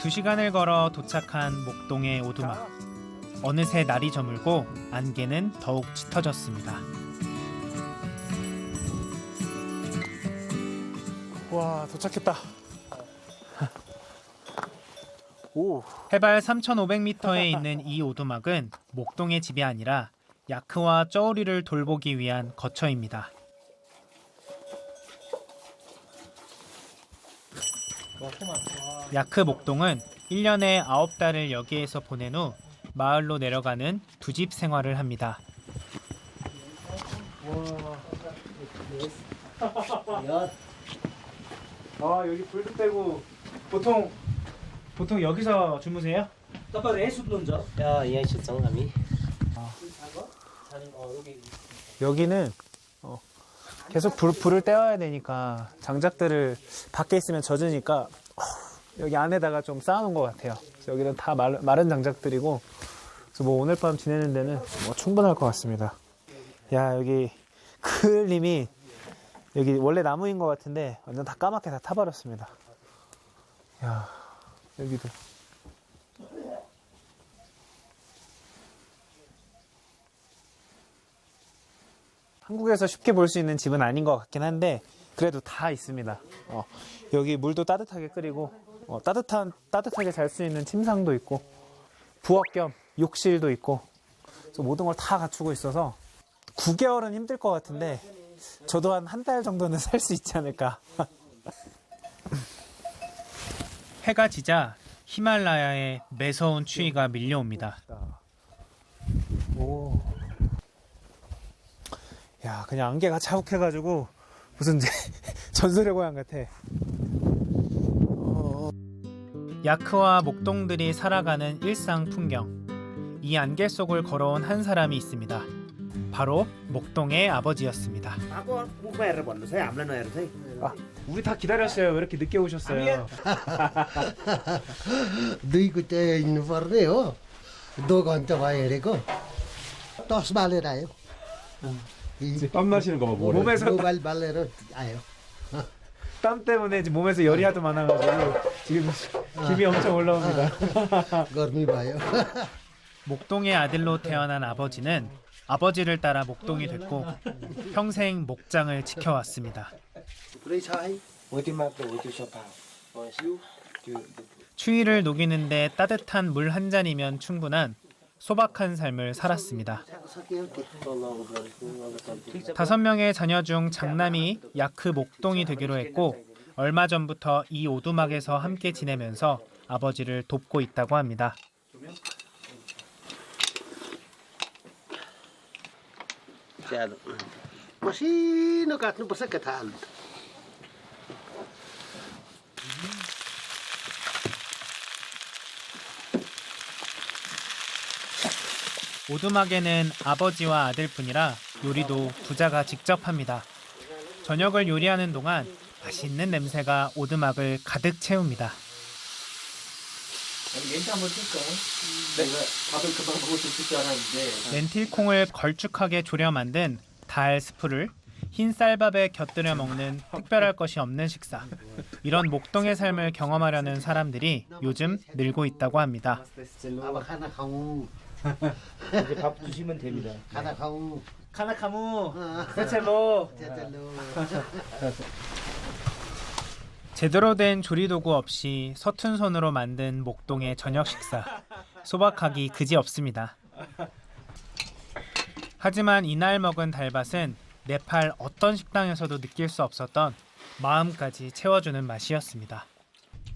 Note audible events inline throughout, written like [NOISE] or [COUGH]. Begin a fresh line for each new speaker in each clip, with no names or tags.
두 시간을 걸어 도착한 목동의 오두막. 어느새 날이 저물고 안개는 더욱 짙어졌습니다.
와 도착했다. 오
해발 3,500m에 있는 이 오두막은 목동의 집이 아니라 야크와 쩌우리를 돌보기 위한 거처입니다. 야크 목동은 1년에 9달을 여기에서 보낸 후 마을로 내려가는 두 집 생활을 합니다. 아 여기 불도 빼고 보통 보통 여기서 주무세요?
야, 이해 아.
여기는 어, 계속 불, 불을 떼어야 되니까 장작들을 밖에 있으면 젖으니까 어, 여기 안에다가 좀 쌓아놓은 것 같아요. 여기는 다 말, 마른 장작들이고 그래서 뭐 오늘 밤 지내는 데는 뭐 충분할 것 같습니다. 야 여기 그을님이 여기 원래 나무인 것 같은데 완전 다 까맣게 다 타버렸습니다. 야 여기도 한국에서 쉽게 볼 수 있는 집은 아닌 것 같긴 한데 그래도 다 있습니다. 어, 여기 물도 따뜻하게 끓이고 어, 따뜻한 따뜻하게 잘 수 있는 침상도 있고 부엌 겸 욕실도 있고 모든 걸 다 갖추고 있어서 9개월은 힘들 것 같은데 저도 한 한 달 정도는 [LAUGHS] 살 수 있지 않을까.
해가 지자 히말라야의 매서운 추위가 밀려옵니다.
야, 그냥 안개가 자욱해가지고 무슨 [LAUGHS] 전설의 고향 같아.
야크와 목동들이 살아가는 일상 풍경. 이 안개 속을 걸어온 한 사람이 있습니다. 바로 목동의 아버지였습니다.
아,
우리 다 기다렸어요. 왜 이렇게 늦게 오셨어요? [LAUGHS]
너희 그때 있는 바르네요. 너가 언제 와야 되고 또 스마일이라요.
이땀 나시는 거봐
몸에서
모발 발레로 아요.
땀 때문에 지금 몸에서 열이 하도 많아가지고 지금 아. 김이 엄청 올라옵니다.
아. 거미 봐요.
목동의 아들로 태어난 아버지는 아버지를 따라 목동이 됐고 평생 목장을 지켜왔습니다. 추위를 녹이는데 따뜻한 물 한 잔이면 충분한 소박한 삶을 살았습니다. 다섯 명의 자녀 중 장남이 야크 목동이 되기로 했고 얼마 전부터 이 오두막에서 함께 지내면서 아버지를 돕고 있다고 합니다. 오두막에는 아버지와 아들뿐이라 요리도 부자가 직접 합니다. 저녁을 요리하는 동안 맛있는 냄새가 오두막을 가득 채웁니다.
멘트 한번 칠까요? 내가 밥을 금방 먹을 수 있을 줄 알았는데
렌틸콩을 걸쭉하게 졸여 만든 달 스프를 흰 쌀밥에 곁들여 먹는 특별할 것이 없는 식사. 이런 목동의 삶을 경험하려는 사람들이 요즘 늘고 있다고 합니다.
이제 밥 주시면 됩니다.
가나카우 카나카무 세첼로
제텔로 [LAUGHS]
제대로 된 조리도구 없이 서툰 손으로 만든 목동의 저녁 식사. 소박하기 그지 없습니다. 하지만 이날 먹은 달밭은 네팔 어떤 식당에서도 느낄 수 없었던 마음까지 채워주는 맛이었습니다.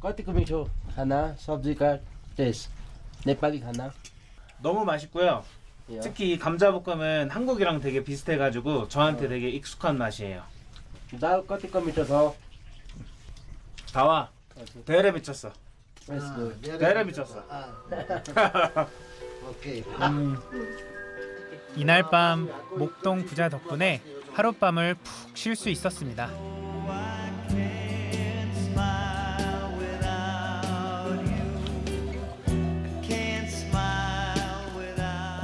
कतिको मिठो खाना सब्जीका
너무 맛있고요.
예.
특히 이 감자볶음은 한국이랑 되게 비슷해가지고 저한테 되게 익숙한 맛이에요.
나우 커티 밑에서
다와 대열에 미쳤어.
아,
대열에 미쳤어.
아. [LAUGHS]
오케이. 음. 이날 밤 목동 부자 덕분에 하룻밤을 푹 쉴 수 있었습니다.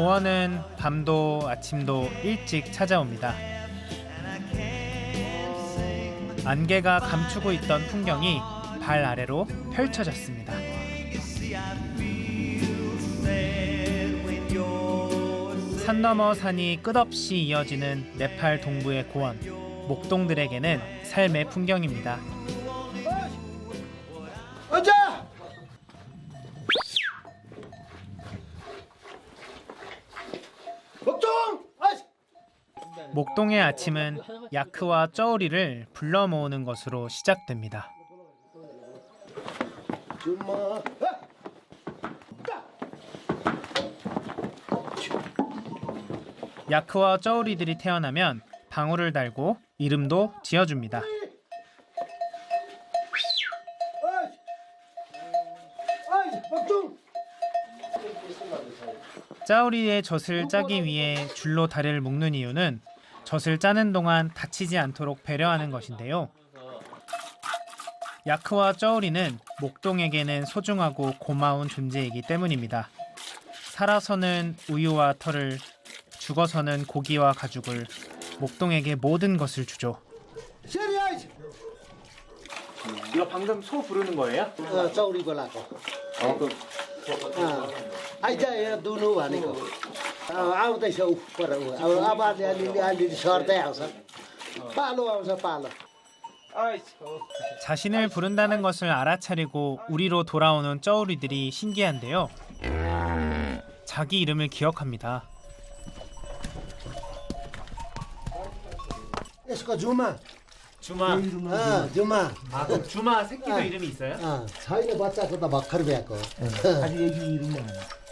고원은 밤도 아침도 일찍 찾아옵니다. 안개가 감추고 있던 풍경이 발 아래로 펼쳐졌습니다. 산 너머 산이 끝없이 이어지는 네팔 동부의 고원. 목동들에게는 삶의 풍경입니다. 목동의 아침은 야크와 쩌우리를 불러 모으는 것으로 시작됩니다. 야크와 쩌우리들이 태어나면 방울을 달고 이름도 지어줍니다. 짜우리의 젖을 짜기 위해 줄로 다리를 묶는 이유는 젖을 짜는 동안 다치지 않도록 배려하는 것인데요. 야크와 쩌우리는 목동에게는 소중하고 고마운 존재이기 때문입니다. 살아서는 우유와 털을, 죽어서는 고기와 가죽을, 목동에게 모든 것을 주죠. 이거 방금 소 부르는 거예요?
어, 쩌우리 걸라고. 어, 그. 어. 아이자야 예, 누누 아니고. पर ऊ अब अब अलिअलि अलिअलि सर्दै आउँछ पालो आउँछ पालो
자신을 부른다는 것을 알아차리고 우리로 돌아오는 쩌우리들이 신기한데요. 자기 이름을 기억합니다.
यसको जुमा
주마.
अँ, जुमा
아, 그럼 주마 새끼도 이름이 있어요?
अँ, छैन बच्चाको त भर्खर ब्याएको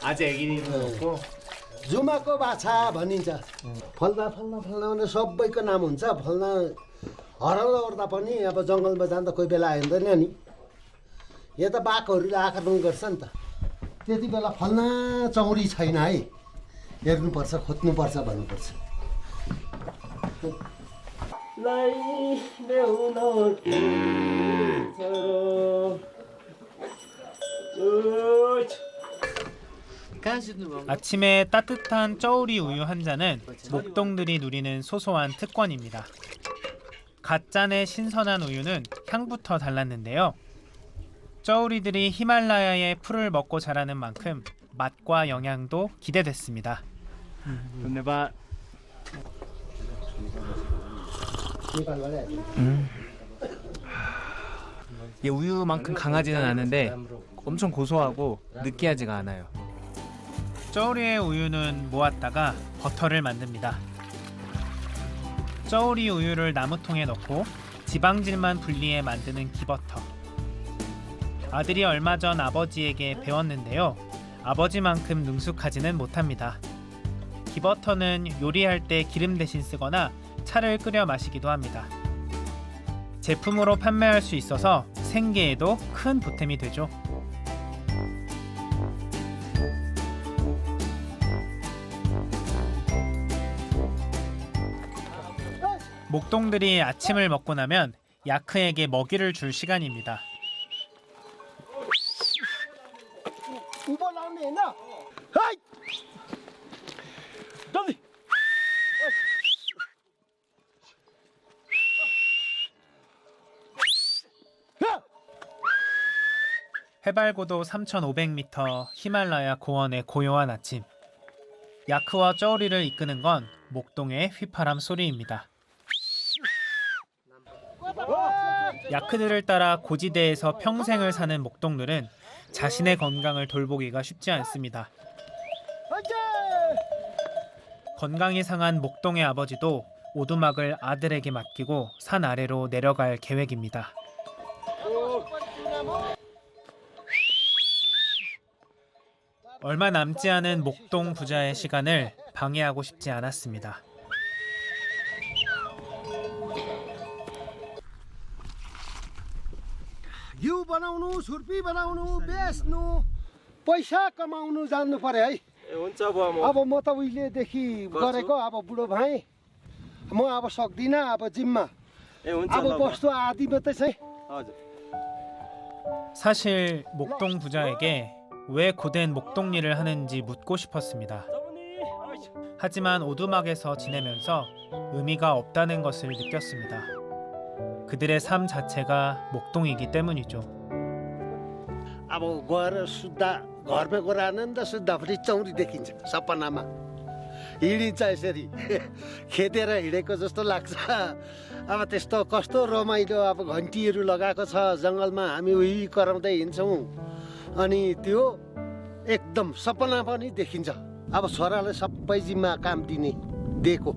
아직 애기 이름 없고.
जुमाको बाछा भनिन्छ। फल्दा फल्दा फल्दा भने सबैको नाम हुन्छ। फल्दा हराउँदा ओर्दा पनि अब जङ्गलमा जाँदा कोही बेला हिँड्दैन नि। यहाँ त बाघहरूले आक्रमण गर्छ नि त। त्यति बेला फल्ना चौरी छैन है। हेर्नुपर्छ खोज्नुपर्छ भन्नुपर्छ।
아침에 따뜻한 쩌우리 우유 한 잔은 목동들이 누리는 소소한 특권입니다. 갓잔의 신선한 우유는 향부터 달랐는데요. 쩌우리들이 히말라야의 풀을 먹고 자라는 만큼 맛과 영양도 기대됐습니다.
좋네봐. 음. 이 우유만큼 강하지는 않은데 엄청 고소하고 느끼하지가 않아요.
쩌우리의 우유는 모았다가 버터를 만듭니다. 쩌우리 우유를 나무통에 넣고 지방질만 분리해 만드는 기버터. 아들이 얼마 전 아버지에게 배웠는데요. 아버지만큼 능숙하지는 못합니다. 기버터는 요리할 때 기름 대신 쓰거나 차를 끓여 마시기도 합니다. 제품으로 판매할 수 있어서 생계에도 큰 보탬이 되죠. 목동들이 아침을 먹고 나면 야크에게 먹이를 줄 시간입니다. 해발고도 3,500m 히말라야 고원의 고요한 아침. 야크와 쩌우리를 이끄는 건 목동의 휘파람 소리입니다. 야크들을 따라 고지대에서 평생을 사는 목동들은 자신의 건강을 돌보기가 쉽지 않습니다. 건강이 상한 목동의 아버지도 오두막을 아들에게 맡기고 산 아래로 내려갈 계획입니다. 얼마 남지 않은 목동 부자의 시간을 방해하고 싶지 않았습니다.
बनाउनु छुर्पी बनाउनु बेच्नु पैसा कमाउनु जान्नु पर्यो है
हुन्छ बुवा म
अब म त उहिलेदेखि गरेको अब बुढो भएँ म अब सक्दिनँ अब जिम्मा
ए हुन्छ
अब
ल बुवा।
बस्तु आदि मात्रै छ है
हजुर
사실 목동 부자에게 왜 고된 목동 일을 하는지 묻고 싶었습니다. 하지만 오두막에서 지내면서 의미가 없다는 것을 느꼈습니다. 그들의 삶 자체가 목동이기 때문이죠.
अब गएर सुत्दा घरमा गएर आनन्द सुत्दाखेरि चौरी देखिन्छ सपनामा। हिँडिन्छ यसरी। [LAUGHS] खेतेर हिँडेको जस्तो लाग्छ। अब त्यस्तो कस्तो रमाइलो अब घन्टीहरू लगाएको छ जङ्गलमा हामी उही कराउँदै हिँड्छौँ। अनि त्यो एकदम सपना पनि देखिन्छ। अब छोरालाई सबै जिम्मा काम दिने दिएको।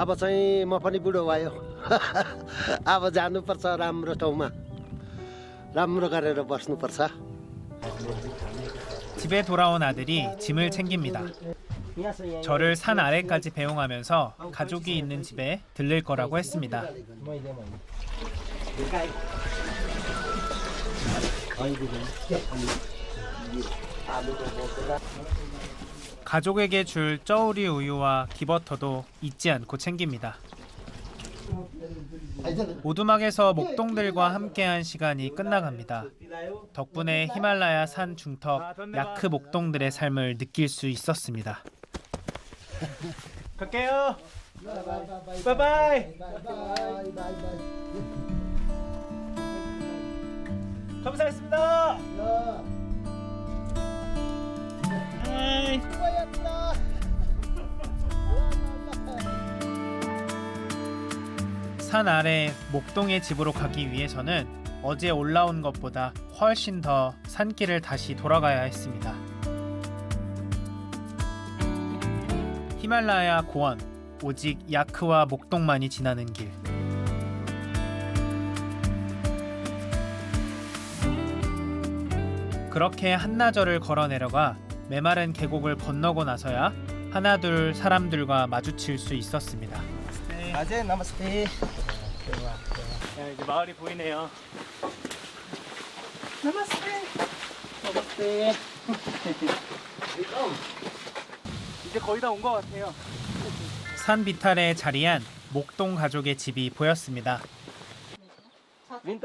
अब चाहिँ म पनि बुढो भयो। [LAUGHS] अब जानुपर्छ राम्रो ठाउँमा। राम्रो गरेर बस्नुपर्छ
집에 돌아온 아들이 짐을 챙깁니다. 저를 산 아래까지 배웅하면서 가족이 있는 집에 들릴 거라고 했습니다. 가족에게 줄 쩌우리 우유와 기버터도 잊지 않고 챙깁니다. 오두막에서 목동들과 함께한 시간이 끝나갑니다. 덕분에 히말라야 산 중턱 야크 목동들의 삶을 느낄 수 있었습니다.
갈게요. 바이바이. 감사했습니다. 에이.
산 아래 목동의 집으로 가기 위해서는 어제 올라온 것보다 훨씬 더 산길을 다시 돌아가야 했습니다. 히말라야 고원 오직 야크와 목동만이 지나는 길. 그렇게 한나절을 걸어 내려가 메마른 계곡을 건너고 나서야 하나둘 사람들과 마주칠 수 있었습니다.
아재 나마스테.
네, 야, 이제 마을이 보이네요. 나마스테. 나마스테. [LAUGHS] 이제 거의 다 온 것 같아요. 산 비탈에 자리한 목동 가족의 집이 보였습니다.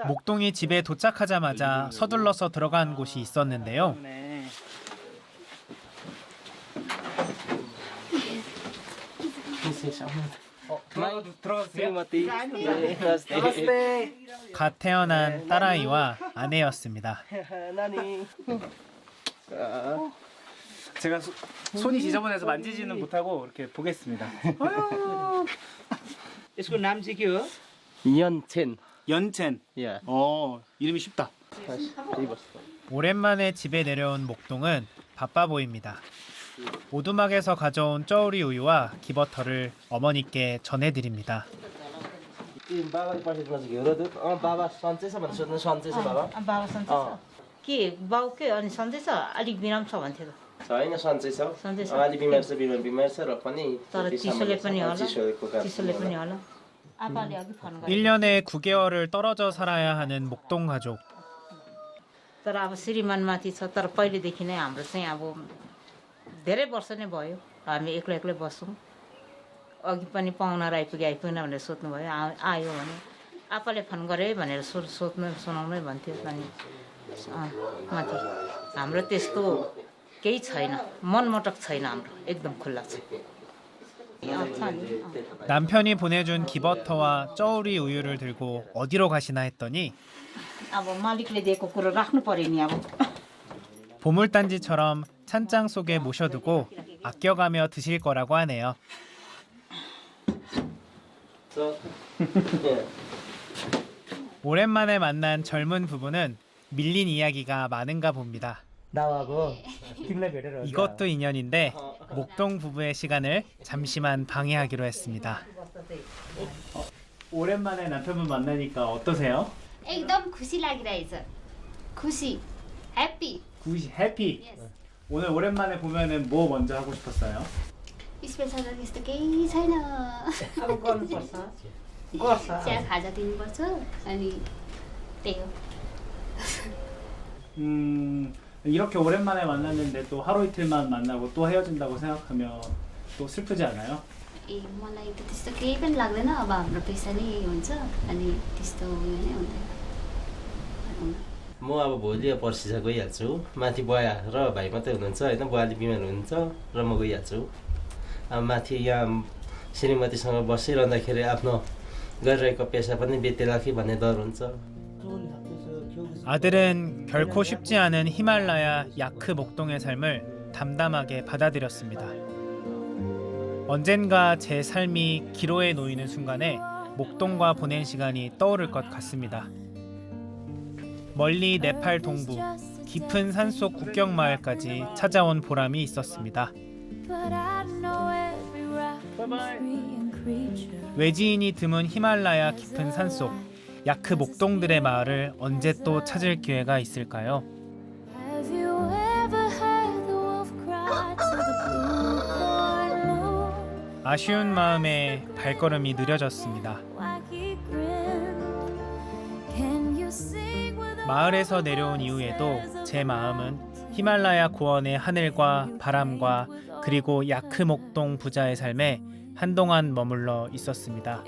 목동이 집에 도착하자마자 서둘러서 들어간 곳이 있었는데요.
아, 네.
갓 태어난 딸아이와 아내였습니다.
제가 소, 손이 지저분해서 만지지는 못하고 이렇게 보겠습니다. 이거 남지규?
연첸.
연첸. 어, 이름이 쉽다.
오랜만에 집에 내려온 목동은 바빠 보입니다. 오두막에서 가져온 쩌우리 우유와 기버터를 어머니께 전해드립니다.
बाबाले पठाइदिनु छ घिउरो दुध अँ बाबा सन्चै छ भनेर सोध्नु सन्चै छ बाबा
अँ, बाबा सन्चै छ के बाउ के अनि सन्चै छ अलिक बिराम छ भन्थ्यो त
छैन सन्चै छ
सन्चै छ
अँ, अलि बिमार छ बिमार बिमार छ र पनि
तर
त्यति
चिसोले
सामान्य छ।
पनि
अँ,
होला
चिसोको कारण
चिसोले पनि होला आपाले अघि फोन गरे
1년에 9개월을 떨어져 살아야 하는 목동 가족.
तर अब श्रीमानमाथि छ तर पहिलेदेखि नै हाम्रो चाहिँ अब धेरै वर्ष नै भयो हामी एक्लै एक्लै बस्छौँ अघि पनि पाहुना आइपुग्यो आइपुगेन भनेर सोध्नुभयो आ- आयो भने आपाले फोन गरे भनेर सो सोध्नु सुनाउनै भन्थ्यो अनि अँ, माथि हाम्रो त्यस्तो केही छैन मनमोटक छैन हाम्रो एकदम खुल्ला छ अँ, छ नि अँ।
남편이 보내준 기버터와 쩌우리 우유를 들고 어디로 가시나 했더니
अब मालिकले दिएको कुरो राख्नु पर्यो नि अब
보물단지처럼 찬장 속에 모셔두고 아껴가며 드실 거라고 하네요.
So, yeah.
오랜만에 만난 젊은 부부는 밀린 이야기가 많은가 봅니다.
दावाको
तिमीलाई भेटेर
이것도 인연인데 목동 부부의 시간을 잠시만 방해하기로 했습니다. 오랜만에 남편분 만나니까 어떠세요?
एकदम खुसी लागिरहेछ खुसी ह्याप्पी
굿 해피.
यस
오늘 오랜만에 보면은 뭐 먼저 하고 싶었어요?
स्पेसल त त्यस्तो केही छैन
अब गर्नुपर्छ गर्छ
चिया खाजा दिनुपर्छ अनि त्यही हो
음 이렇게 오랜만에 만났는데 또 하루 이틀만 만나고 또 헤어진다고 생각하면 또 슬프지 않아요?
ए मलाई त त्यस्तो केही पनि लाग्दैन अब हाम्रो पैसा नै यही हुन्छ अनि त्यस्तो उयो नै हुँदैन भनौँ न।
म अब भोलि या पर्सि चाहिँ गइहाल्छु माथि बुवा र भाइ मात्रै हुनुहुन्छ होइन बुवाले बिमार हुनुहुन्छ र म गइहाल्छु अब माथि यहाँ श्रीमतीसँग बसिरहँदाखेरि आफ्नो गरिरहेको पेसा पनि बेतेला कि भन्ने डर हुन्छ
아들은 결코 쉽지 않은 히말라야 야크 목동의 삶을 담담하게 받아들였습니다. 언젠가 제 삶이 기로에 놓이는 순간에 목동과 보낸 시간이 떠오를 것 같습니다. 멀리 네팔 동부 깊은 산속 국경 마을까지 찾아온 보람이 있었습니다. 외지인이 드문 히말라야 깊은 산속 야크 목동들의 마을을 언제 또 찾을 기회가 있을까요? 아쉬운 마음에 발걸음이 느려졌습니다. 마을에서 내려온 이후에도 제 마음은 히말라야 고원의 하늘과 바람과 그리고 야크 목동 부자의 삶에 한동안 머물러 있었습니다.